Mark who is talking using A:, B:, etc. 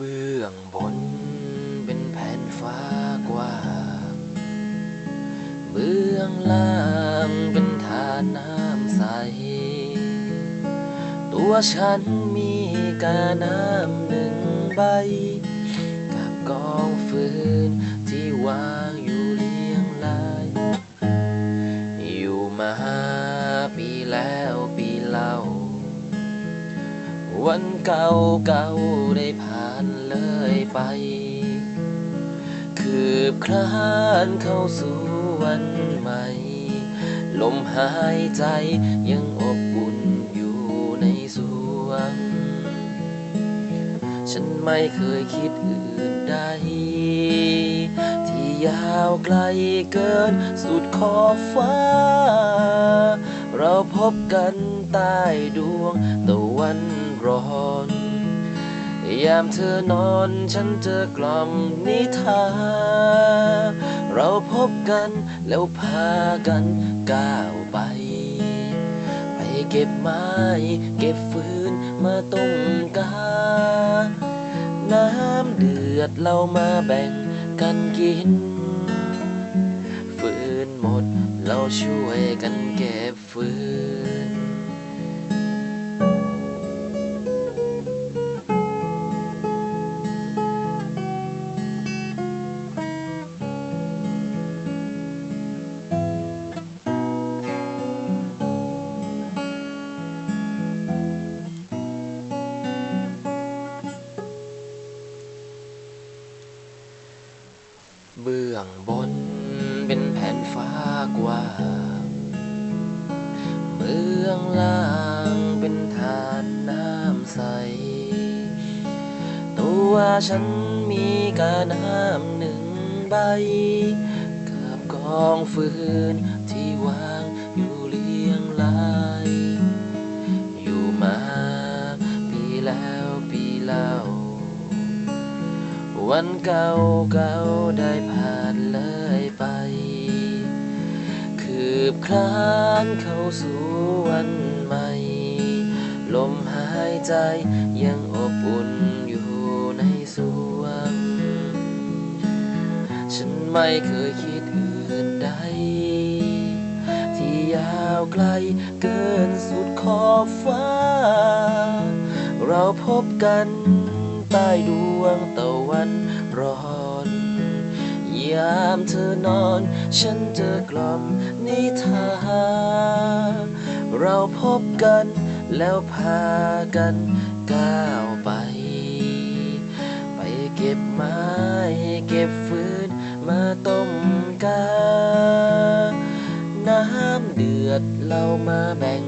A: บื้องบนเป็นแผ่นฟ้ากว้างเบื้องล่างเป็นทานน้ำใส ตัวฉันมีกาน้ำหนึ่งใบ กับกองฟืนที่วางอยู่เรียงราย อยู่มาปีแล้วปีเล่า วันเก่าเก่าๆได้ผ่านเลยไป คืบคลานเข้าสู่วันใหม่ ลมหายใจยังอบอุ่นอยู่ในสวง ฉันไม่เคยคิดอื่นใด ที่ยาวไกลเกินสุดขอบฟ้า เราพบกันใต้ดวงตะวัน ร้อน ยามเธอนอนฉันจอกล่อมนิทานเราพบกันแล้วพากันก้าวไป ไปเก็บไม้ เก็บฟืนมาต้มกา น้ำเดือดเรามาแบ่งกันกิน ฟืนหมดเราช่วยกันเก็บฟืน บื้องบนเป็นแผ่นฟ้ากว้างเบื้องล่างเป็นทานน้ำใส ตัวฉันมีกาน้ำหนึ่งใบ กับกองฟืนที่วางอยู่เรียงราย วันเก่าเก่าๆได้ผ่านเลยไป คืบคลานเข้าสู่วันใหม่ ลมหายใจยังอบอุ่นอยู่ในสวง ฉันไม่เคยคิดอื่นใด ที่ยาวไกลเกินสุดขอบฟ้า เราพบกัน ใต้ดวงตะวันร้อน ยามเธอนอน ฉันจอกล่อมนิทา เราพบกันแล้วพากันก้าวไป ไปเก็บไม้เก็บฟืนมาต้มกา น้ำเดือดเรามาแบ่ง